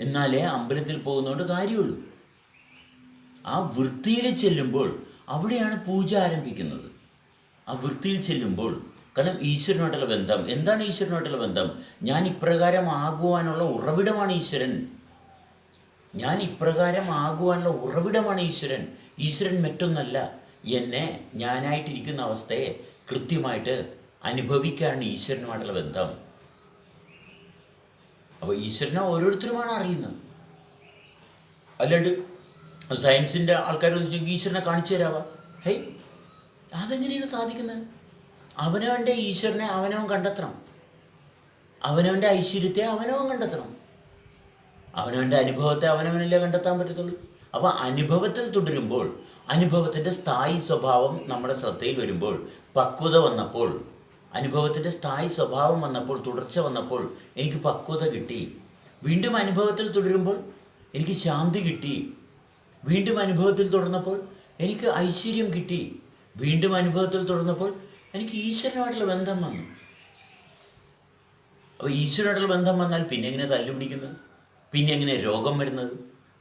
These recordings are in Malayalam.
എന്നാലേ അമ്പലത്തിൽ പോകുന്നതുകൊണ്ട് കാര്യമുള്ളൂ. ആ വൃത്തിയിൽ ചെല്ലുമ്പോൾ അവിടെയാണ് പൂജ ആരംഭിക്കുന്നത്. ആ വൃത്തിയിൽ ചെല്ലുമ്പോൾ കാരണം ഈശ്വരനോട്ടുള്ള ബന്ധം എന്താണ് ഈശ്വരനോട്ടുള്ള ബന്ധം? ഞാൻ ഇപ്രകാരം ആകുവാനുള്ള ഉറവിടമാണ് ഈശ്വരൻ. ഞാൻ ഇപ്രകാരം ആകുവാനുള്ള ഉറവിടമാണ് ഈശ്വരൻ. ഈശ്വരൻ മറ്റൊന്നല്ല. എന്നെ ഞാനായിട്ടിരിക്കുന്ന അവസ്ഥയെ കൃത്യമായിട്ട് അനുഭവിക്കാനാണ് ഈശ്വരനുമായിട്ടുള്ള ബന്ധം. അപ്പോൾ ഈശ്വരനെ ഓരോരുത്തരുമാണ് അറിയുന്നത്. അല്ലാണ്ട് സയൻസിന്റെ ആൾക്കാർ ഈശ്വരനെ കാണിച്ചു തരാവാ? ഹേയ് അതെങ്ങനെയാണ് സാധിക്കുന്നത്? അവനവന്റെ ഈശ്വരനെ അവനവൻ കണ്ടെത്തണം. അവനവന്റെ ഐശ്വര്യത്തെ അവനവൻ കണ്ടെത്തണം. അവനവന്റെ അനുഭവത്തെ അവനവനല്ലേ കണ്ടെത്താൻ പറ്റത്തുള്ളൂ? അപ്പോൾ അനുഭവത്തിൽ തുടരുമ്പോൾ അനുഭവത്തിന്റെ സ്ഥായി സ്വഭാവം നമ്മുടെ ശ്രദ്ധയിൽ വരുമ്പോൾ പക്വത വന്നപ്പോൾ അനുഭവത്തിന്റെ സ്ഥായി സ്വഭാവം വന്നപ്പോൾ തുടർച്ച വന്നപ്പോൾ എനിക്ക് പക്വത കിട്ടി. വീണ്ടും അനുഭവത്തിൽ തുടരുമ്പോൾ എനിക്ക് ശാന്തി കിട്ടി. വീണ്ടും അനുഭവത്തിൽ തുടർന്നപ്പോൾ എനിക്ക് ഐശ്വര്യം കിട്ടി. വീണ്ടും അനുഭവത്തിൽ തുടർന്നപ്പോൾ എനിക്ക് ഈശ്വരനുമായിട്ടുള്ള ബന്ധം വന്നു. അപ്പോൾ ഈശ്വരനായിട്ടുള്ള ബന്ധം വന്നാൽ പിന്നെ എങ്ങനെ തല്ലുപിടിക്കുന്നത്? പിന്നെ എങ്ങനെ രോഗം വരുന്നത്?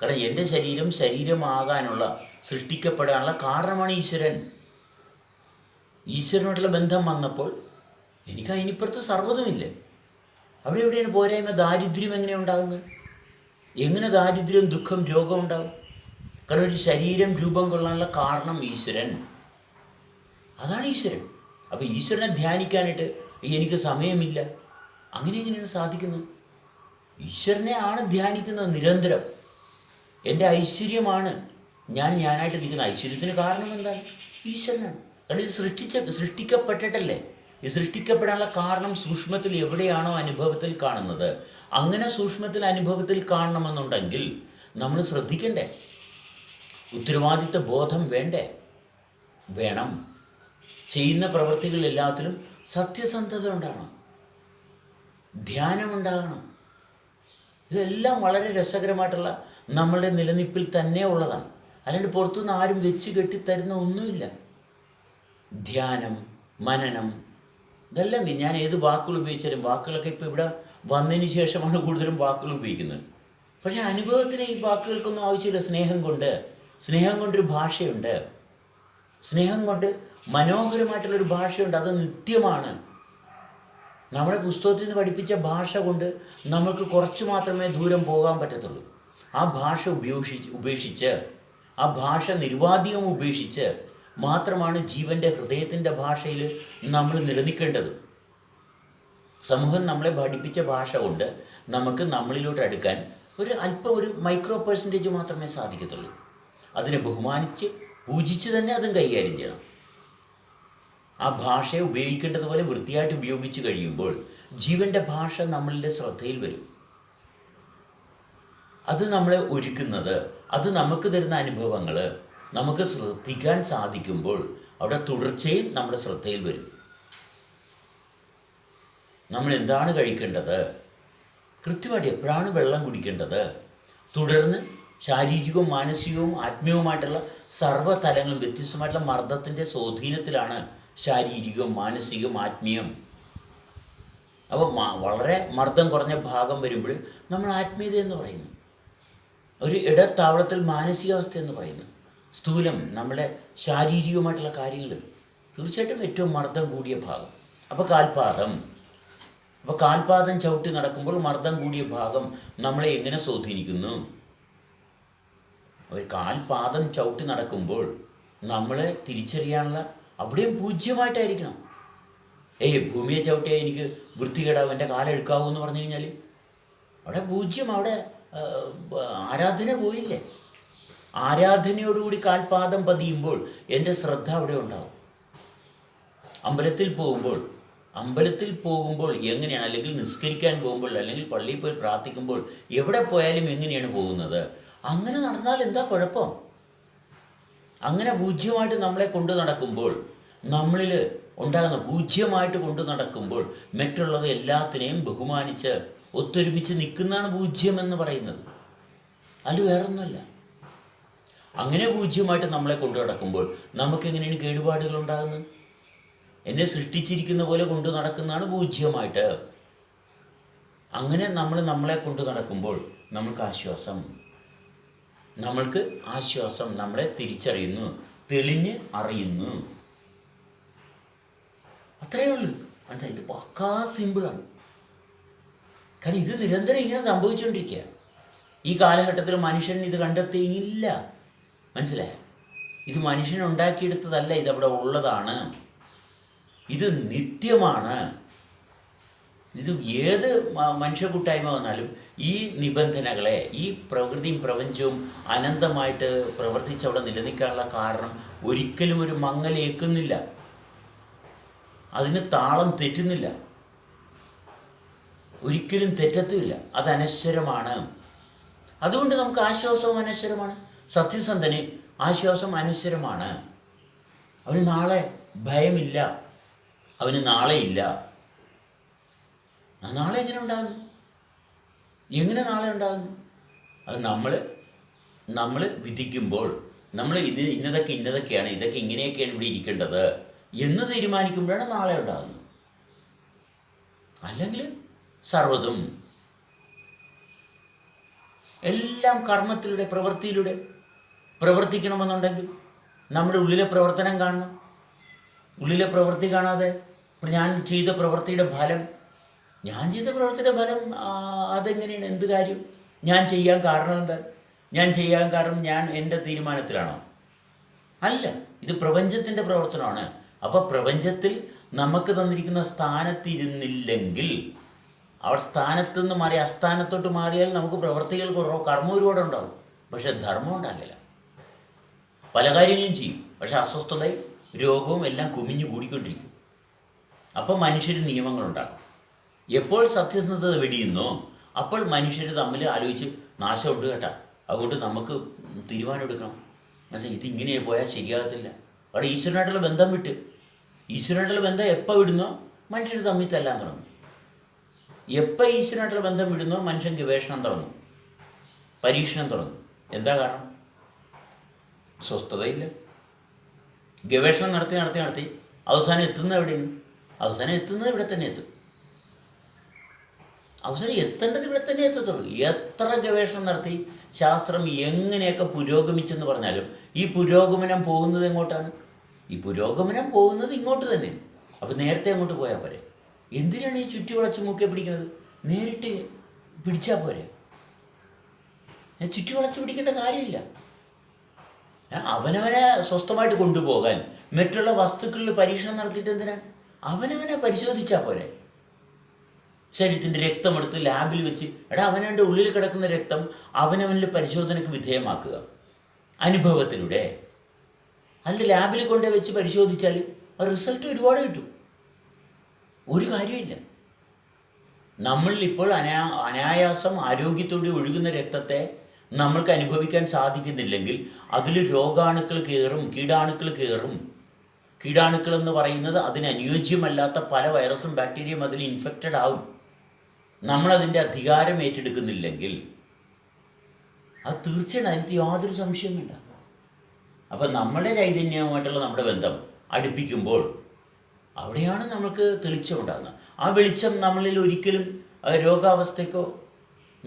കാരണം എന്റെ ശരീരം ശരീരമാകാനുള്ള സൃഷ്ടിക്കപ്പെടാനുള്ള കാരണമാണ് ഈശ്വരൻ. ഈശ്വരനോടുള്ള ബന്ധം വന്നപ്പോൾ എനിക്ക് അതിനിപ്പുറത്ത് സർവതുമില്ല. അവിടെ എവിടെയാണ് പോരായ്മ? ദാരിദ്ര്യം എങ്ങനെ ഉണ്ടാകുന്നത്? എങ്ങനെ ദാരിദ്ര്യം ദുഃഖം രോഗം ഉണ്ടാകും? കാരണം ഒരു ശരീരം രൂപം കൊള്ളാനുള്ള കാരണം ഈശ്വരൻ. അതാണ് ഈശ്വരൻ. അപ്പോൾ ഈശ്വരനെ ധ്യാനിക്കാനായിട്ട് എനിക്ക് സമയമില്ല. അങ്ങനെ എങ്ങനെയാണ് സാധിക്കുന്നത്? ഈശ്വരനെ ആണ് ധ്യാനിക്കുന്നത് നിരന്തരം. എന്റെ ഐശ്വര്യമാണ് ഞാൻ ഞാനായിട്ട് നിൽക്കുന്ന ഐശ്വര്യത്തിന് കാരണം എന്താണ്? ഈശ്വരനാണ്. കാരണം ഇത് സൃഷ്ടിച്ച സൃഷ്ടിക്കപ്പെട്ടിട്ടല്ലേ? ഈ സൃഷ്ടിക്കപ്പെടാനുള്ള കാരണം സൂക്ഷ്മത്തിൽ എവിടെയാണോ അനുഭവത്തിൽ കാണുന്നത് അങ്ങനെ സൂക്ഷ്മത്തിൽ അനുഭവത്തിൽ കാണണമെന്നുണ്ടെങ്കിൽ നമ്മൾ ശ്രദ്ധിക്കണ്ടേ? ഉത്തരവാദിത്ത ബോധം വേണ്ടേ? വേണം. ചെയ്യുന്ന പ്രവൃത്തികൾ എല്ലാത്തിലും സത്യസന്ധത ഉണ്ടാകണം. ധ്യാനമുണ്ടാകണം ഇതെല്ലാം വളരെ രസകരമായിട്ടുള്ള നമ്മളുടെ നിലനിൽപ്പിൽ തന്നെ ഉള്ളതാണ്. അല്ലാണ്ട് പുറത്തുനിന്ന് ആരും വെച്ച് കെട്ടിത്തരുന്ന ഒന്നുമില്ല. ധ്യാനം മനനം ഇതെല്ലാം ഞാൻ ഏത് വാക്കുകൾ ഉപയോഗിച്ചാലും വാക്കുകളൊക്കെ ഇപ്പോൾ ഇവിടെ വന്നതിന് ശേഷമാണ് കൂടുതലും വാക്കുകൾ ഉപയോഗിക്കുന്നത്. പക്ഷേ അനുഭവത്തിന് ഈ വാക്കുകൾക്കൊന്നും ആവശ്യമില്ല സ്നേഹം കൊണ്ട്. സ്നേഹം കൊണ്ടൊരു ഭാഷയുണ്ട്. സ്നേഹം കൊണ്ട് മനോഹരമായിട്ടുള്ളൊരു ഭാഷയുണ്ട്. അത് നിത്യമാണ്. നമ്മുടെ പുസ്തകത്തിൽ നിന്ന് പഠിപ്പിച്ച ഭാഷ കൊണ്ട് നമുക്ക് കുറച്ച് മാത്രമേ ദൂരം പോകാൻ പറ്റത്തുള്ളൂ. ആ ഭാഷ ഉപേക്ഷിച്ച് ഉപേക്ഷിച്ച് ആ ഭാഷ നിർവാധികം ഉപേക്ഷിച്ച് മാത്രമാണ് ജീവന്റെ ഹൃദയത്തിന്റെ ഭാഷയിൽ നമ്മൾ നിലനിൽക്കേണ്ടത്. സമൂഹം നമ്മളെ പഠിപ്പിച്ച ഭാഷ കൊണ്ട് നമുക്ക് നമ്മളിലോട്ട് അടുക്കാൻ ഒരു അല്പം ഒരു മൈക്രോ പെർസെന്റേജ് മാത്രമേ സാധിക്കത്തുള്ളൂ. അതിനെ ബഹുമാനിച്ച് പൂജിച്ച് തന്നെ അതും കൈകാര്യം ചെയ്യണം. ആ ഭാഷയെ ഉപയോഗിക്കേണ്ടതുപോലെ വൃത്തിയായിട്ട് ഉപയോഗിച്ച് കഴിയുമ്പോൾ ജീവന്റെ ഭാഷ നമ്മളുടെ ശ്രദ്ധയിൽ വരും. അത് നമ്മളെ ഒരുക്കുന്നത് അത് നമുക്ക് തരുന്ന അനുഭവങ്ങൾ നമുക്ക് ശ്രദ്ധിക്കാൻ സാധിക്കുമ്പോൾ അവിടെ തുടർച്ചയും നമ്മുടെ ശ്രദ്ധയിൽ വരും. നമ്മൾ എന്താണ് കഴിക്കേണ്ടത്? കൃത്യമായിട്ട് എപ്പോഴാണ് വെള്ളം കുടിക്കേണ്ടത്? തുടർന്ന് ശാരീരികവും മാനസികവും ആത്മീയവുമായിട്ടുള്ള സർവതലങ്ങളും വ്യത്യസ്തമായിട്ടുള്ള മർദ്ദത്തിന്റെ സ്വാധീനത്തിലാണ് ശാരീരികവും മാനസികവും ആത്മീയം. അപ്പോൾ വളരെ മർദ്ദം കുറഞ്ഞ ഭാഗം വരുമ്പോൾ നമ്മൾ ആത്മീയത എന്ന് പറയുന്നു. ഒരു ഇടത്താവളത്തിൽ മാനസികാവസ്ഥ എന്ന് പറയുന്നു. സ്ഥൂലം നമ്മുടെ ശാരീരികമായിട്ടുള്ള കാര്യങ്ങൾ തീർച്ചയായിട്ടും ഏറ്റവും മർദ്ദം കൂടിയ ഭാഗം. അപ്പോൾ കാൽപാദം. അപ്പോൾ കാൽപാദം ചവിട്ടി നടക്കുമ്പോൾ മർദ്ദം കൂടിയ ഭാഗം നമ്മളെ എങ്ങനെ സ്വാധീനിക്കുന്നു? അപ്പോൾ കാൽപാദം ചവിട്ടി നടക്കുമ്പോൾ നമ്മളെ തിരിച്ചറിയാനുള്ള അവിടെയും പൂജ്യമായിട്ടായിരിക്കണം. ഏയ് ഭൂമിയെ ചവിട്ടിയാൽ എനിക്ക് വൃത്തികേടാവും എന്റെ കാലെടുക്കാവൂ എന്ന് പറഞ്ഞു കഴിഞ്ഞാൽ അവിടെ പൂജ്യം അവിടെ ആരാധന പോയില്ലേ? ആരാധനയോടുകൂടി കാൽപാദം പതിയുമ്പോൾ എന്റെ ശ്രദ്ധ അവിടെ ഉണ്ടാവും. അമ്പലത്തിൽ പോകുമ്പോൾ അമ്പലത്തിൽ പോകുമ്പോൾ എങ്ങനെയാണ് അല്ലെങ്കിൽ നിസ്കരിക്കാൻ പോകുമ്പോൾ അല്ലെങ്കിൽ പള്ളിയിൽ പോയി പ്രാർത്ഥിക്കുമ്പോൾ എവിടെ പോയാലും എങ്ങനെയാണ് പോകുന്നത്? അങ്ങനെ നടന്നാൽ എന്താ കുഴപ്പം? അങ്ങനെ പൂജ്യമായിട്ട് നമ്മളെ കൊണ്ടു നടക്കുമ്പോൾ നമ്മളിൽ ഉണ്ടാകുന്ന പൂജ്യമായിട്ട് കൊണ്ടു നടക്കുമ്പോൾ മറ്റുള്ളത് എല്ലാത്തിനെയും ബഹുമാനിച്ച് ഒത്തൊരുമിച്ച് നിൽക്കുന്നതാണ് പൂജ്യം എന്ന് പറയുന്നത്. അത് വേറൊന്നുമല്ല. അങ്ങനെ പൂജ്യമായിട്ട് നമ്മളെ കൊണ്ടു നടക്കുമ്പോൾ നമുക്കെങ്ങനെയാണ് കേടുപാടുകൾ ഉണ്ടാകുന്നത്? എന്നെ സൃഷ്ടിച്ചിരിക്കുന്ന പോലെ കൊണ്ടു നടക്കുന്നതാണ് പൂജ്യമായിട്ട്. അങ്ങനെ നമ്മൾ നമ്മളെ കൊണ്ടു നടക്കുമ്പോൾ നമ്മൾക്ക് ആശ്വാസം. നമ്മൾക്ക് ആശ്വാസം നമ്മളെ തിരിച്ചറിയുന്നു തെളിഞ്ഞ് അറിയുന്നു. അത്രയേ ഉള്ളൂ. മനസ്സിലായി? ഇത് പക്കാ സിമ്പിളാണ്. കാരണം ഇത് നിരന്തരം ഇങ്ങനെ സംഭവിച്ചുകൊണ്ടിരിക്കുക ഈ കാലഘട്ടത്തിൽ മനുഷ്യൻ ഇത് കണ്ടെത്തിയില്ല. മനസ്സിലായ? ഇത് മനുഷ്യൻ ഉണ്ടാക്കിയെടുത്തതല്ല ഇതവിടെ ഉള്ളതാണ്. ഇത് നിത്യമാണ്. ഇത് ഏത് മനുഷ്യക്കൂട്ടായ്മ മനുഷ്യ കൂട്ടായ്മ വന്നാലും ഈ നിബന്ധനകളെ ഈ പ്രകൃതിയും പ്രപഞ്ചവും അനന്തമായിട്ട് പ്രവർത്തിച്ചവിടെ നിലനിൽക്കാനുള്ള കാരണം ഒരിക്കലും ഒരു മങ്ങലേക്കുന്നില്ല അതിന് താളം തെറ്റുന്നില്ല. ഒരിക്കലും തെറ്റത്തുമില്ല. അത് അനശ്വരമാണ്. അതുകൊണ്ട് നമുക്ക് ആശ്വാസവും അനശ്വരമാണ്. സത്യസന്ധന് ആശ്വാസം അനശ്വരമാണ്. അവന് നാളെ ഭയമില്ല. അവന് നാളെ ഇല്ല. നാളെ എങ്ങനെ ഉണ്ടാകുന്നു? എങ്ങനെ നാളെ ഉണ്ടാകുന്നു? അത് നമ്മൾ നമ്മൾ വിധിക്കുമ്പോൾ നമ്മൾ ഇത് ഇന്നതൊക്കെ ഇന്നതൊക്കെയാണ് ഇതൊക്കെ ഇങ്ങനെയൊക്കെയാണ് ഇവിടെ ഇരിക്കേണ്ടത് എന്ന് തീരുമാനിക്കുമ്പോഴാണ് നാളെ ഉണ്ടാകുന്നത്. അല്ലെങ്കിൽ സർവതും എല്ലാം കർമ്മത്തിലൂടെ പ്രവൃത്തിയിലൂടെ പ്രവർത്തിക്കണമെന്നുണ്ടെങ്കിൽ നമ്മുടെ ഉള്ളിലെ പ്രവർത്തനം കാണണം. ഉള്ളിലെ പ്രവൃത്തി കാണാതെ ഞാൻ ചെയ്ത പ്രവൃത്തിയുടെ ഫലം ഞാൻ ചെയ്ത പ്രവൃത്തിയുടെ ഫലം ആ, അതെങ്ങനെയാണ്? എന്ത് കാര്യം? ഞാൻ ചെയ്യാൻ കാരണം എന്താ? ഞാൻ ചെയ്യാൻ കാരണം ഞാൻ എന്റെ തീരുമാനത്തിലാണോ? അല്ല ഇത് പ്രപഞ്ചത്തിന്റെ പ്രവർത്തനമാണ്. അപ്പോൾ പ്രപഞ്ചത്തിൽ നമുക്ക് തന്നിരിക്കുന്ന സ്ഥാനത്തിരുന്നില്ലെങ്കിൽ അവർ സ്ഥാനത്ത് നിന്ന് മാറി അസ്ഥാനത്തോട്ട് മാറിയാൽ നമുക്ക് പ്രവർത്തികൾ കുറവ് കർമ്മം ഒരുപാട് ഉണ്ടാവും പക്ഷെ ധർമ്മം ഉണ്ടാകില്ല. പല കാര്യങ്ങളും ചെയ്യും. പക്ഷെ അസ്വസ്ഥതയും രോഗവും എല്ലാം കുമിഞ്ഞു കൂടിക്കൊണ്ടിരിക്കും. അപ്പോൾ മനുഷ്യർ നിയമങ്ങളുണ്ടാക്കും. എപ്പോൾ സത്യസന്ധത വെടിയുന്നോ അപ്പോൾ മനുഷ്യർ തമ്മിൽ ആലോചിച്ച് നാശമുണ്ട് കേട്ടാ. അതുകൊണ്ട് നമുക്ക് തീരുമാനമെടുക്കണം മനസ്സിലായി ഇതിങ്ങനെ പോയാൽ ശരിയാകത്തില്ല. അവിടെ ഈശ്വരനായിട്ടുള്ള ബന്ധം വിട്ട്. ഈശ്വരനായിട്ടുള്ള ബന്ധം എപ്പോൾ വിടുന്നോ മനുഷ്യർ തമ്മിൽ തല്ലാൻ തുടങ്ങും. എപ്പോൾ ഈശ്വരനായിട്ടുള്ള ബന്ധം വിടുന്നോ മനുഷ്യൻ ഗവേഷണം തുടങ്ങും. പരീക്ഷണം തുടങ്ങും. എന്താ കാരണം? സ്വസ്ഥതയില്ല. ഗവേഷണം നടത്തി നടത്തി നടത്തി. അവസാനം എത്തുന്നത് എവിടെയാണ്? അവസാനം എത്തുന്നത് ഇവിടെ തന്നെ എത്തും. അവസാനം എത്തേണ്ടത് ഇവിടെ തന്നെ എത്തത്തുള്ളൂ. എത്ര ഗവേഷണം നടത്തി ശാസ്ത്രം എങ്ങനെയൊക്കെ പുരോഗമിച്ചെന്ന് പറഞ്ഞാലും ഈ പുരോഗമനം പോകുന്നത് എങ്ങോട്ടാണ്? ഈ പുരോഗമനം പോകുന്നത് ഇങ്ങോട്ട് തന്നെ. അപ്പോൾ നേരത്തെ അങ്ങോട്ട് പോയാൽ പോരെ. എന്തിനാണ് ഈ ചുറ്റി വളച്ച് മൂക്കെ പിടിക്കുന്നത് നേരിട്ട് പിടിച്ചാൽ പോരെ. ചുറ്റി വളച്ച് പിടിക്കേണ്ട കാര്യമില്ല. അവനവനെ സ്വസ്ഥമായിട്ട് കൊണ്ടുപോകാൻ മറ്റുള്ള വസ്തുക്കളിൽ പരീക്ഷണം നടത്തിയിട്ട് എന്തിനാണ് അവനവനെ പരിശോധിച്ചാൽ പോരെ. ശരീരത്തിന്റെ രക്തമെടുത്ത് ലാബിൽ വെച്ച് എടാ അവനവന്റെ ഉള്ളിൽ കിടക്കുന്ന രക്തം അവനവനിൽ പരിശോധനയ്ക്ക് വിധേയമാക്കുക. അനുഭവത്തിലൂടെ. അതിൽ ലാബിൽ കൊണ്ടേ വെച്ച് പരിശോധിച്ചാൽ ആ റിസൾട്ട് ഒരുപാട് കിട്ടും. ഒരു കാര്യമില്ല നമ്മളിൽ ഇപ്പോൾ അനാ അനായാസം ആരോഗ്യത്തോടെ ഒഴുകുന്ന രക്തത്തെ നമ്മൾക്ക് അനുഭവിക്കാൻ സാധിക്കുന്നില്ലെങ്കിൽ അതിൽ രോഗാണുക്കൾ കയറും കീടാണുക്കൾ കയറും. കീടാണുക്കൾ എന്ന് പറയുന്നത് അതിന് അനുയോജ്യമല്ലാത്ത പല വൈറസും ബാക്ടീരിയയും അതിൽ ഇൻഫെക്റ്റഡ് ആവും. നമ്മളതിന്റെ അധികാരം ഏറ്റെടുക്കുന്നില്ലെങ്കിൽ അത് തീർച്ചയായിട്ടും അതിന് യാതൊരു സംശയവും വേണ്ട അപ്പം നമ്മുടെ ചൈതന്യവുമായിട്ടുള്ള നമ്മുടെ ബന്ധം അടുപ്പിക്കുമ്പോൾ അവിടെയാണ് നമ്മൾക്ക് തെളിച്ചം ഉണ്ടാകുന്നത് ആ വെളിച്ചം നമ്മളിൽ ഒരിക്കലും രോഗാവസ്ഥയ്ക്കോ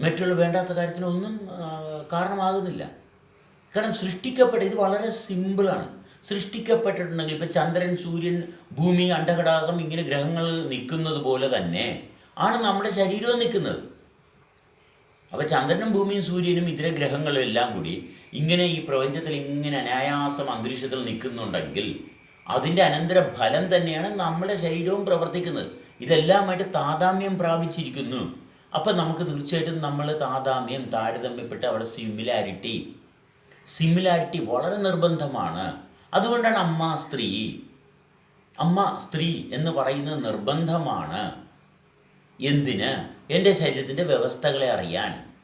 മറ്റുള്ള വേണ്ടാത്ത കാര്യത്തിനൊന്നും കാരണമാകുന്നില്ല. കാരണം സൃഷ്ടിക്കപ്പെട്ട ഇത് വളരെ സിമ്പിളാണ്. സൃഷ്ടിക്കപ്പെട്ടിട്ടുണ്ടെങ്കിൽ ഇപ്പം ചന്ദ്രൻ സൂര്യൻ ഭൂമി അണ്ടഘടാകം ഇങ്ങനെ ഗ്രഹങ്ങൾ നിൽക്കുന്നത് പോലെ തന്നെ ആണ് നമ്മുടെ ശരീരവും നിൽക്കുന്നത്. അപ്പോൾ ചന്ദ്രനും ഭൂമിയും സൂര്യനും ഇതര ഗ്രഹങ്ങളും എല്ലാം കൂടി ഇങ്ങനെ ഈ പ്രപഞ്ചത്തിൽ ഇങ്ങനെ അനായാസം അന്തരീക്ഷത്തിൽ നിൽക്കുന്നുണ്ടെങ്കിൽ അതിന്റെ അനന്തര ഫലം തന്നെയാണ് നമ്മുടെ ശരീരവും പ്രവർത്തിക്കുന്നത്. ഇതെല്ലാമായിട്ട് താതാമ്യം പ്രാപിച്ചിരിക്കുന്നു. അപ്പം നമുക്ക് തീർച്ചയായിട്ടും നമ്മൾ താതാമ്യം താരതമ്യപ്പെട്ട് അവിടെ സിമിലാരിറ്റി സിമിലാരിറ്റി വളരെ നിർബന്ധമാണ്. അതുകൊണ്ടാണ് അമ്മ സ്ത്രീ. അമ്മ സ്ത്രീ എന്ന് പറയുന്നത് നിർബന്ധമാണ്. എന്തിന്? എന്റെ ശരീരത്തിന്റെ വ്യവസ്ഥകളെ അറിയാൻ.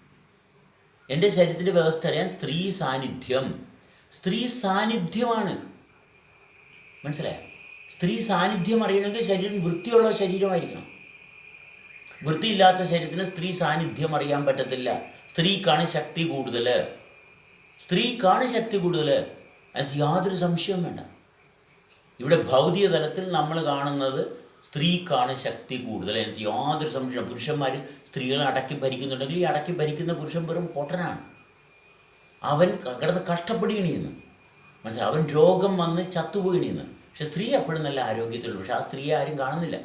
എന്റെ ശരീരത്തിന്റെ വ്യവസ്ഥ അറിയാൻ സ്ത്രീ സാന്നിധ്യം. സ്ത്രീ സാന്നിധ്യമാണ്. മനസ്സിലായോ? സ്ത്രീ സാന്നിധ്യം അറിയണമെങ്കിൽ ശരീരം വൃത്തിയുള്ള ശരീരമായിരിക്കണം. വൃത്തിയില്ലാത്ത ശരീരത്തിന് സ്ത്രീ സാന്നിധ്യം അറിയാൻ പറ്റത്തില്ല. സ്ത്രീക്കാണ് ശക്തി കൂടുതൽ സ്ത്രീക്കാണ് ശക്തി കൂടുതൽ അതിന് യാതൊരു സംശയവും വേണ്ട. ഇവിടെ ഭൗതിക തലത്തിൽ നമ്മൾ കാണുന്നത് സ്ത്രീക്കാണ് ശക്തി കൂടുതൽ എനിക്ക് യാതൊരു സംശയം പുരുഷന്മാർ സ്ത്രീകളെ അടക്കി ഭരിക്കുന്നുണ്ടെങ്കിൽ ഈ അടക്കി ഭരിക്കുന്ന പുരുഷൻ വെറും പൊട്ടനാണ്. അവൻ കിടന്ന് കഷ്ടപ്പെടുകയാണ് മനസ്സിലായി? അവൻ രോഗം വന്ന് ചത്തുപോയിണിന്ന് പക്ഷെ സ്ത്രീ എപ്പോഴും നല്ല ആരോഗ്യത്തിലുള്ളൂ പക്ഷെ ആ സ്ത്രീയെ ആരും കാണുന്നില്ല.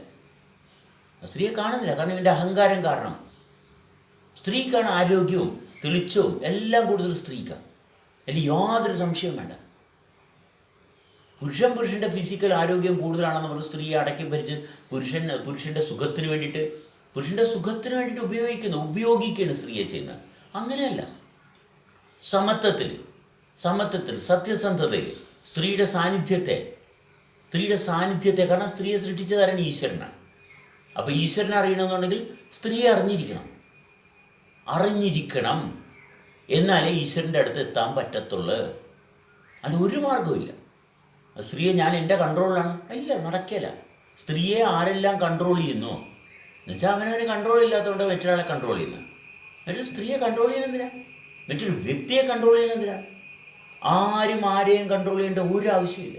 സ്ത്രീയെ കാണുന്നില്ല. കാരണം ഇവന്റെ അഹങ്കാരം കാരണം. സ്ത്രീക്കാണ് ആരോഗ്യവും തെളിച്ചവും എല്ലാം കൂടുതൽ സ്ത്രീക്കാണ്. അതിൽ യാതൊരു സംശയവും വേണ്ട. പുരുഷൻ പുരുഷന്റെ ഫിസിക്കൽ ആരോഗ്യം കൂടുതലാണെന്ന് പറഞ്ഞ് സ്ത്രീയെ അടക്കി ഭരിച്ച് പുരുഷൻ പുരുഷന്റെ സുഖത്തിന് വേണ്ടിയിട്ട് പുരുഷന്റെ സുഖത്തിന് വേണ്ടിയിട്ട് ഉപയോഗിക്കുന്നു ഉപയോഗിക്കുകയാണ് സ്ത്രീയെ ചെയ്യുന്നത്. അങ്ങനെയല്ല. സമത്വത്തിൽ സമത്വത്തിൽ സത്യസന്ധതയിൽ സ്ത്രീയുടെ സാന്നിധ്യത്തെ സ്ത്രീയുടെ സാന്നിധ്യത്തെ കാരണം സ്ത്രീയെ സൃഷ്ടിച്ചതാരാണ് ഈശ്വരനാണ്. അപ്പോൾ ഈശ്വരനെ അറിയണമെന്നുണ്ടെങ്കിൽ സ്ത്രീയെ അറിഞ്ഞിരിക്കണം. അറിഞ്ഞിരിക്കണം. എന്നാലേ ഈശ്വരന്റെ അടുത്ത് എത്താൻ പറ്റത്തുള്ളൂ. അത് ഒരു മാർഗമില്ല സ്ത്രീയെ ഞാൻ എന്റെ കൺട്രോളിലാണ്. അല്ല നടക്കില്ല സ്ത്രീയെ ആരെല്ലാം കൺട്രോൾ ചെയ്യുന്നു? എന്നുവെച്ചാൽ അവനവന് കൺട്രോൾ ഇല്ലാത്തതുകൊണ്ട് മറ്റൊരാളെ കൺട്രോൾ ചെയ്യുന്നു. മറ്റൊരു സ്ത്രീയെ കൺട്രോൾ ചെയ്യുന്ന എന്തിനാ? മറ്റൊരു വ്യക്തിയെ കൺട്രോൾ ചെയ്യുന്ന എന്തിനാ? ആരും ആരെയും കൺട്രോൾ ചെയ്യേണ്ട ഒരു ആവശ്യമില്ല.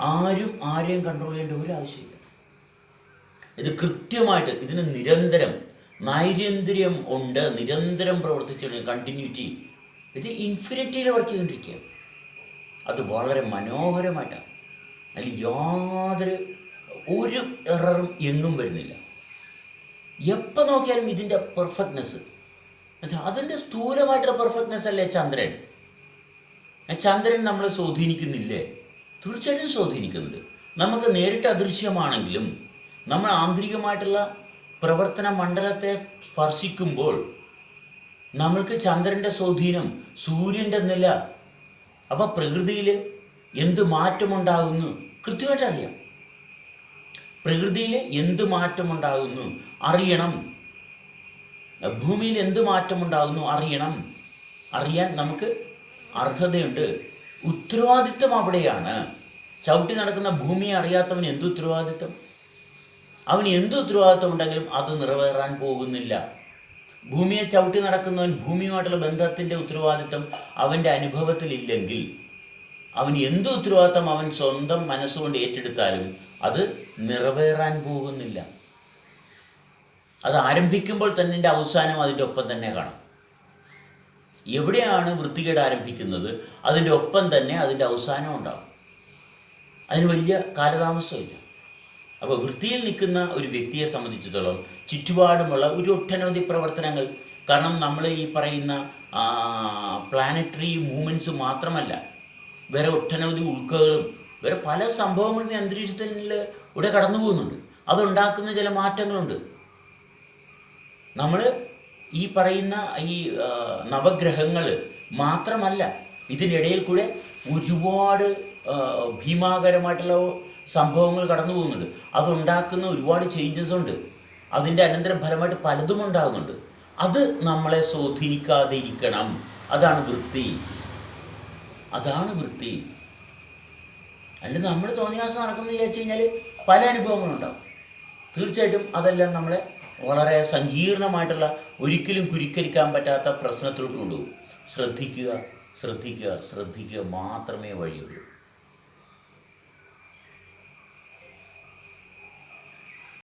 ആരും ആരെയും കൺട്രോൾ ചെയ്യേണ്ട ഒരു ആവശ്യമില്ല. ഇത് കൃത്യമായിട്ട് ഇതിന് നിരന്തരം നൈരന്തര്യം ഉണ്ട് നിരന്തരം പ്രവർത്തിച്ചുകൊണ്ട് കണ്ടിന്യൂറ്റി ഇത് ഇൻഫിനിറ്റിയിൽ വർക്ക് ചെയ്തുകൊണ്ടിരിക്കുക അത് വളരെ മനോഹരമായിട്ടാണ്. അതിൽ യാതൊരു ഒരു എററും എങ്ങും വരുന്നില്ല. എപ്പോൾ നോക്കിയാലും ഇതിന്റെ പെർഫെക്റ്റ്നെസ് അതിന്റെ സ്ഥൂലമായിട്ടുള്ള പെർഫെക്റ്റ്നെസ് അല്ലേ ചന്ദ്രൻ? ചന്ദ്രൻ നമ്മളെ സ്വാധീനിക്കുന്നില്ലേ? തീർച്ചയായിട്ടും സ്വാധീനിക്കുന്നുണ്ട്. നമുക്ക് നേരിട്ട് അദൃശ്യമാണെങ്കിലും നമ്മൾ ആന്തരികമായിട്ടുള്ള പ്രവർത്തന മണ്ഡലത്തെ സ്പർശിക്കുമ്പോൾ നമ്മൾക്ക് ചന്ദ്രന്റെ സ്വാധീനം സൂര്യന്റെ നില അപ്പോൾ പ്രകൃതിയിൽ എന്ത് മാറ്റമുണ്ടാകുന്നു കൃത്യമായിട്ട് അറിയാം. പ്രകൃതിയിൽ എന്ത് മാറ്റമുണ്ടാകുന്നു അറിയണം. ഭൂമിയിൽ എന്ത് മാറ്റമുണ്ടാകുന്നു അറിയണം. അറിയാൻ നമുക്ക് അർഹതയുണ്ട്. ഉത്തരവാദിത്വം അവിടെയാണ്. ചവിട്ടി നടക്കുന്ന ഭൂമിയെ അറിയാത്തവന് എന്ത് ഉത്തരവാദിത്വം? അവന് എന്ത് ഉത്തരവാദിത്വം ഉണ്ടെങ്കിലും അത് നിറവേറാൻ പോകുന്നില്ല. ഭൂമിയെ ചവിട്ടി നടക്കുന്നവൻ ഭൂമിയുമായിട്ടുള്ള ബന്ധത്തിന്റെ ഉത്തരവാദിത്വം അവന്റെ അനുഭവത്തിലില്ലെങ്കിൽ അവന് എന്ത് ഉത്തരവാദിത്വം അവൻ സ്വന്തം മനസ്സുകൊണ്ട് ഏറ്റെടുത്താലും അത് നിറവേറാൻ പോകുന്നില്ല. അത് ആരംഭിക്കുമ്പോൾ തന്നെ എന്റെ അവസാനം അതിന്റെ ഒപ്പം തന്നെ കാണും. എവിടെയാണ് വൃത്തികേട് ആരംഭിക്കുന്നത്? അതിന്റെ ഒപ്പം തന്നെ അതിന്റെ അവസാനം ഉണ്ടാകും അതിന് വലിയ കാലതാമസമില്ല. അപ്പോൾ വൃത്തിയിൽ നിൽക്കുന്ന ഒരു വ്യക്തിയെ സംബന്ധിച്ചിടത്തോളം ചുറ്റുപാടുമുള്ള ഒരു ഒട്ടനവധി പ്രവർത്തനങ്ങൾ. കാരണം നമ്മൾ ഈ പറയുന്ന പ്ലാനറ്ററി മൂവ്മെന്റ്സ് മാത്രമല്ല വേറെ ഒട്ടനവധി ഉൾക്കകളും വേറെ പല സംഭവങ്ങളും ഈ അന്തരീക്ഷത്തിൽ ഇവിടെ കടന്നു പോകുന്നുണ്ട്. അതുണ്ടാക്കുന്ന ചില മാറ്റങ്ങളുണ്ട്. നമ്മൾ ഈ പറയുന്ന ഈ നവഗ്രഹങ്ങൾ മാത്രമല്ല ഇതിനിടയിൽ കൂടെ ഒരുപാട് ഭീമാകരമായിട്ടുള്ള സംഭവങ്ങൾ കടന്നു പോകുന്നുണ്ട്. അതുണ്ടാക്കുന്ന ഒരുപാട് ചേഞ്ചസ് ഉണ്ട്. അതിന്റെ അനന്തരം ഫലമായിട്ട് പലതും ഉണ്ടാകുന്നുണ്ട്. അത് നമ്മളെ സ്വാധീനിക്കാതെ ഇരിക്കണം അതാണ് വൃത്തി. അതാണ് വൃത്തി. അല്ല നമ്മൾ തോന്നിയാസം നടക്കുന്നു വിചാരിച്ചു കഴിഞ്ഞാൽ പല അനുഭവങ്ങളുണ്ടാവും തീർച്ചയായിട്ടും അതെല്ലാം നമ്മളെ വളരെ സങ്കീർണമായിട്ടുള്ള ഒരിക്കലും കുരിക്കരിക്കാൻ പറ്റാത്ത പ്രശ്നത്തിലോട്ട് കൊണ്ടുപോകും. ശ്രദ്ധിക്കുക ശ്രദ്ധിക്കുക ശ്രദ്ധിക്കുക മാത്രമേ വഴിയുള്ളൂ.